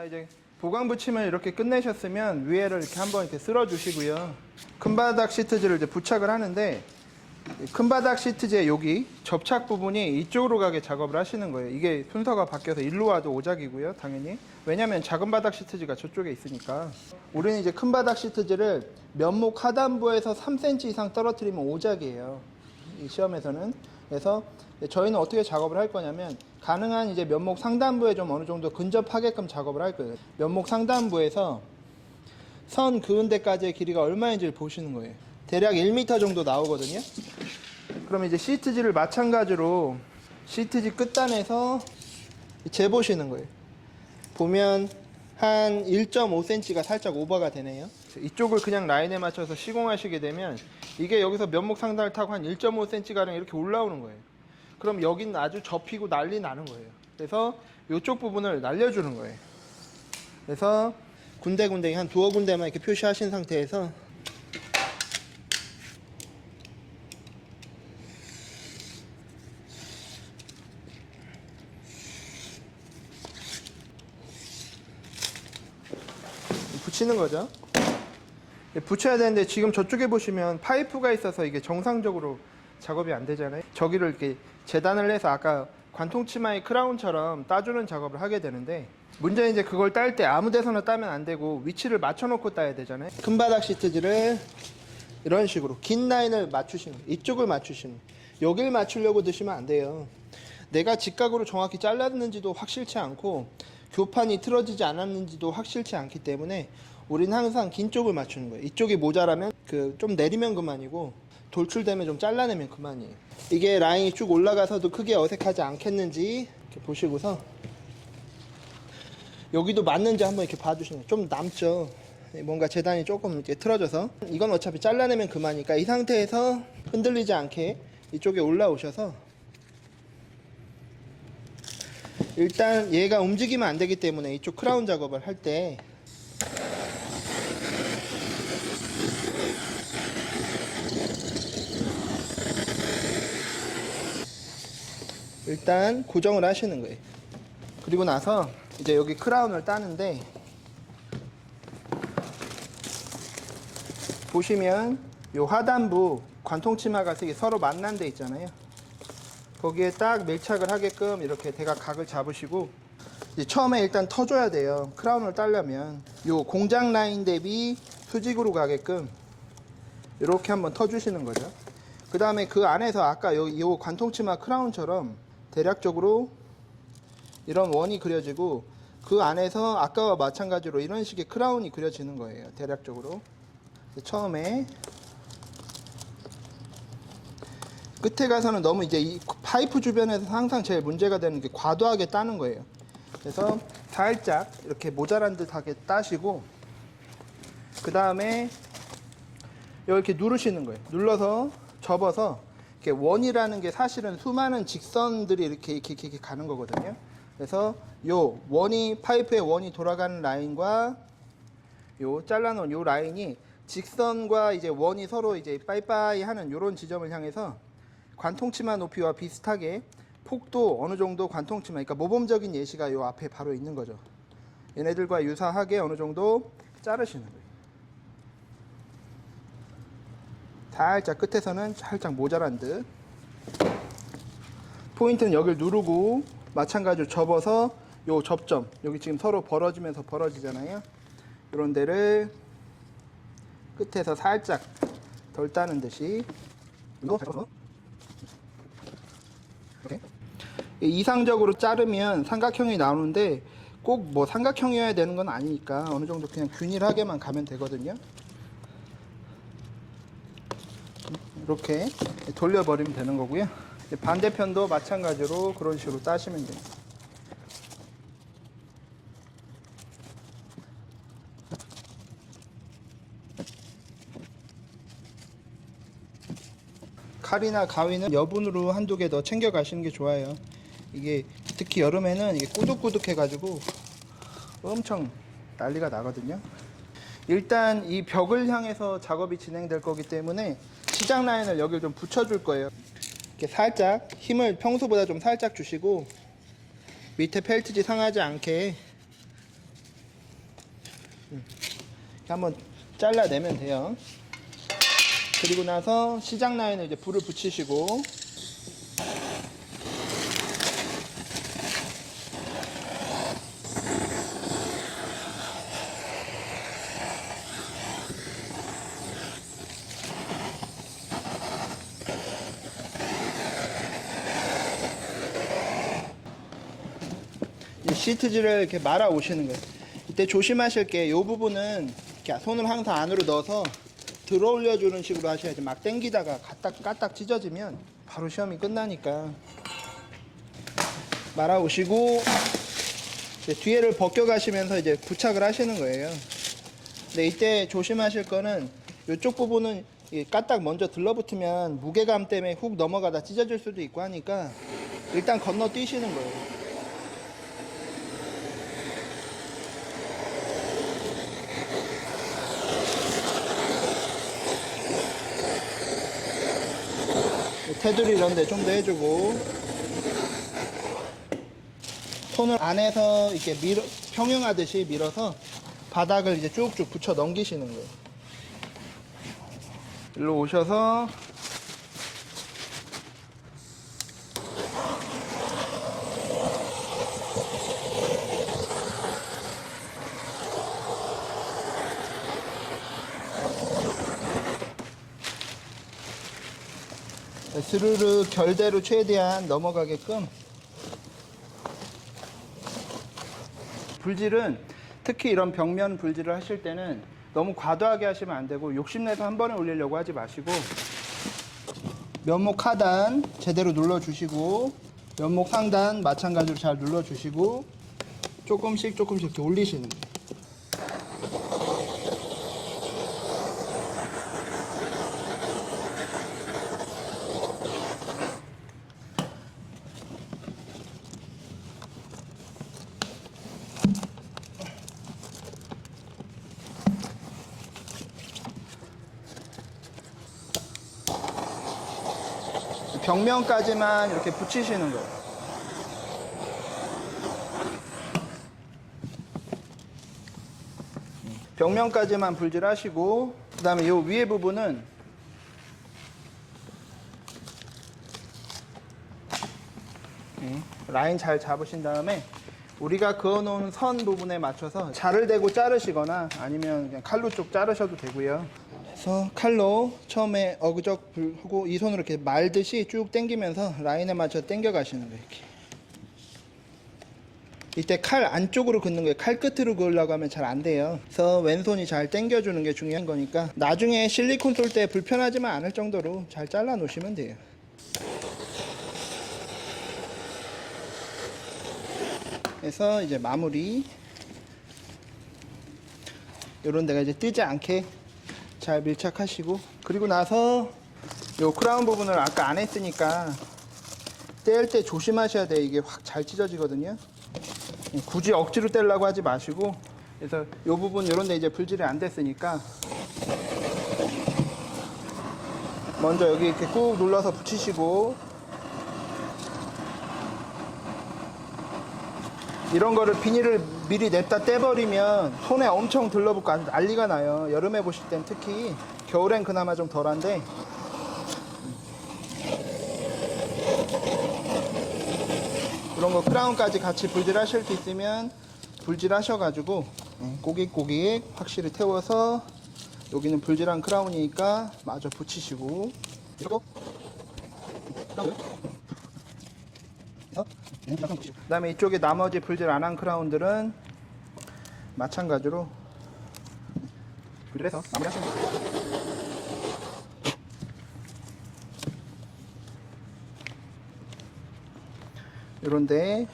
자 이제 보강 붙임을 이렇게 끝내셨으면 위에를 이렇게 한번 이렇게 쓸어 주시고요. 큰 바닥 시트지를 이제 부착을 하는데 이큰 바닥 시트지의 여기 접착 부분이 이쪽으로 가게 작업을 하시는 거예요. 이게 순서가 바뀌어서 일로 와도 오작이고요, 당연히. 왜냐면 작은 바닥 시트지가 저쪽에 있으니까. 우리는 이제 큰 바닥 시트지를 면목 하단부에서 3cm 이상 떨어뜨리면 오작이에요. 이 시험에서는. 그래서 저희는 어떻게 작업을 할 거냐면 가능한 이제 면목 상단부에 좀 어느 정도 근접하게끔 작업을 할 거예요. 면목 상단부에서 선 그은 데까지의 길이가 얼마인지를 보시는 거예요. 대략 1m 정도 나오거든요. 그럼 이제 시트지를 마찬가지로 시트지 끝단에서 재보시는 거예요. 보면 한 1.5cm가 살짝 오버가 되네요. 이쪽을 그냥 라인에 맞춰서 시공하시게 되면 이게 여기서 면목 상단을 타고 한 1.5cm 가량 이렇게 올라오는 거예요. 그럼 여기는 아주 접히고 난리 나는 거예요. 그래서 이쪽 부분을 날려주는 거예요. 그래서 군데군데 한 두어 군데만 이렇게 표시하신 상태에서 붙이는 거죠. 네, 붙여야 되는데 지금 저쪽에 보시면 파이프가 있어서 이게 정상적으로 작업이 안 되잖아요. 저기를 이렇게 재단을 해서 아까 관통 치마의 크라운처럼 따주는 작업을 하게 되는데 문제는 이제 그걸 딸 때 아무 데서나 따면 안 되고 위치를 맞춰놓고 따야 되잖아요. 큰 바닥 시트지를 이런 식으로 긴 라인을 맞추시는. 이쪽을 맞추시는. 여길 맞추려고 드시면 안 돼요. 내가 직각으로 정확히 잘랐는지도 확실치 않고 교판이 틀어지지 않았는지도 확실치 않기 때문에 우리는 항상 긴 쪽을 맞추는 거예요. 이쪽이 모자라면 그 좀 내리면 그만이고 돌출되면 좀 잘라내면 그만이에요. 이게 라인이 쭉 올라가서도 크게 어색하지 않겠는지 이렇게 보시고서 여기도 맞는지 한번 이렇게 봐주시면 좀 남죠. 뭔가 재단이 조금 이렇게 틀어져서 이건 어차피 잘라내면 그만이니까 이 상태에서 흔들리지 않게 이쪽에 올라오셔서 일단 얘가 움직이면 안 되기 때문에 이쪽 크라운 작업을 할때 일단 고정을 하시는 거예요. 그리고 나서 이제 여기 크라운을 따는데 보시면 요 하단부 관통 치마가 이게 서로 만난 데 있잖아요. 거기에 딱 밀착을 하게끔 이렇게 대각 각을 잡으시고 처음에 일단 터줘야 돼요. 크라운을 따려면 요 공장 라인 대비 수직으로 가게끔 이렇게 한번 터주시는 거죠. 그 다음에 그 안에서 아까 요, 요 관통치마 크라운처럼 대략적으로 이런 원이 그려지고 그 안에서 아까와 마찬가지로 이런 식의 크라운이 그려지는 거예요. 대략적으로. 처음에 끝에 가서는 너무 이제 이 파이프 주변에서 항상 제일 문제가 되는 게 과도하게 따는 거예요. 그래서 살짝 이렇게 모자란 듯하게 따시고 그 다음에 이렇게 누르시는 거예요. 눌러서 접어서 이렇게 원이라는 게 사실은 수많은 직선들이 이렇게 이렇게, 이렇게, 가는 거거든요. 그래서 요 원이 파이프의 원이 돌아가는 라인과 요 잘라놓은 요 라인이 직선과 이제 원이 서로 이제 빠이빠이 하는 요런 지점을 향해서 관통치마 높이와 비슷하게 폭도 어느 정도 관통치마 그러니까 모범적인 예시가 요 앞에 바로 있는 거죠. 얘네들과 유사하게 어느 정도 자르시는 거예요. 살짝 끝에서는 살짝 모자란 듯. 포인트는 여기를 누르고 마찬가지로 접어서 요 접점 여기 지금 서로 벌어지면서 벌어지잖아요. 이런 데를 끝에서 살짝 덜 따는 듯이. 이거? 이렇게. 이상적으로 자르면 삼각형이 나오는데 꼭 뭐 삼각형이어야 되는 건 아니니까 어느 정도 그냥 균일하게만 가면 되거든요 이렇게 돌려버리면 되는 거고요. 반대편도 마찬가지로 그런 식으로 따시면 돼요. 칼이나 가위는 여분으로 한두 개 더 챙겨 가시는 게 좋아요. 이게 특히 여름에는 이게 꾸덕꾸덕해 가지고 엄청 난리가 나거든요. 일단 이 벽을 향해서 작업이 진행될 거기 때문에 시장 라인을 여기를 좀 붙여줄 거예요. 이렇게 살짝 힘을 평소보다 좀 살짝 주시고 밑에 펠트지 상하지 않게 음, 한번 잘라내면 돼요. 그리고 나서 시장 라인을 이제 불을 붙이시고 시트지를 이렇게 말아 오시는 거예요. 이때 조심하실 게 이 부분은 이렇게 손을 항상 안으로 넣어서 들어 올려주는 식으로 하셔야지 막 당기다가 까딱 까딱 찢어지면 바로 시험이 끝나니까 말아 오시고 뒤에를 벗겨 가시면서 이제 부착을 하시는 거예요. 근데 이때 조심하실 거는 이쪽 부분은 이 까딱 먼저 들러붙으면 무게감 때문에 훅 넘어가다 찢어질 수도 있고 하니까 일단 건너 뛰시는 거예요. 테두리 이런 데 좀 더 해주고 손을 안에서 이렇게 밀어, 평형하듯이 밀어서 바닥을 이제 쭉쭉 붙여 넘기시는 거예요. 일로 오셔서 스르르 결대로 최대한 넘어가게끔 불질은 특히 이런 벽면 불질을 하실 때는 너무 과도하게 하시면 안 되고 욕심내서 한 번에 올리려고 하지 마시고 면목 하단 제대로 눌러주시고 면목 상단 마찬가지로 잘 눌러주시고 조금씩 조금씩 이렇게 올리시는 거예요. 벽면까지만 이렇게 붙이시는 거예요. 벽면까지만 불질하시고 그 다음에 이 위에 부분은 음, 라인 잘 잡으신 다음에 우리가 그어놓은 선 부분에 맞춰서 자를 대고 자르시거나 아니면 그냥 칼로 쭉 자르셔도 되고요. 그래서 칼로 처음에 어그적 불고 이 손으로 이렇게 말듯이 쭉 당기면서 라인에 맞춰 당겨 가시는 거예요. 이렇게. 이때 칼 안쪽으로 긋는 거예요. 칼 끝으로 그으려고 하면 잘 안 돼요. 그래서 왼손이 잘 당겨주는 게 중요한 거니까 나중에 실리콘 쏠 때 불편하지만 않을 정도로 잘 잘라 놓으시면 돼요. 그래서 이제 마무리 이런 데가 이제 뜨지 않게 잘 밀착하시고 그리고 나서 요 크라운 부분을 아까 안 했으니까 뗄 때 조심하셔야 돼요 이게 확 잘 찢어지거든요. 굳이 억지로 떼려고 하지 마시고 그래서 요 부분 요런 데 이제 불질이 안 됐으니까 먼저 여기 이렇게 꾹 눌러서 붙이시고 이런 거를 비닐을 미리 냈다 떼버리면 손에 엄청 들러붙고 난리가 나요. 여름에 보실 땐 특히. 겨울엔 그나마 좀 덜한데. 이런 거 크라운까지 같이 불질하실 수 있으면 불질하셔가지고 음, 꼬깃꼬깃 확실히 태워서 여기는 불질한 크라운이니까 마저 붙이시고. 이러고 그 다음에 이쪽에 나머지 불질 안 한 크라운들은 마찬가지로 불질해서 마무리하시면 돼요. 이런데